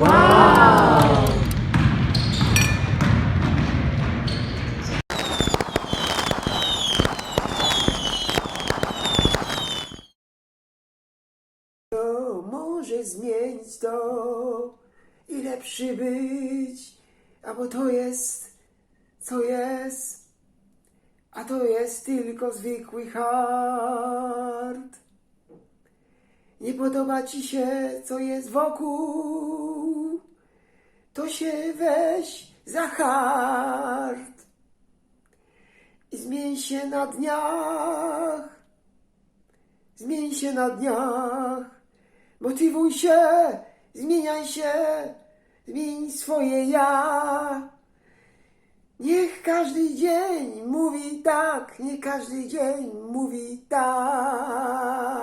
Może zmienić to i lepszy być, albo to jest, co jest, a to jest tylko zwykły hard. Nie podoba ci się, co jest wokół, to się weź za hard i zmień się na dniach. Zmień się na dniach, motywuj się, zmieniaj się, zmień swoje ja. Niech każdy dzień mówi tak, niech każdy dzień mówi tak.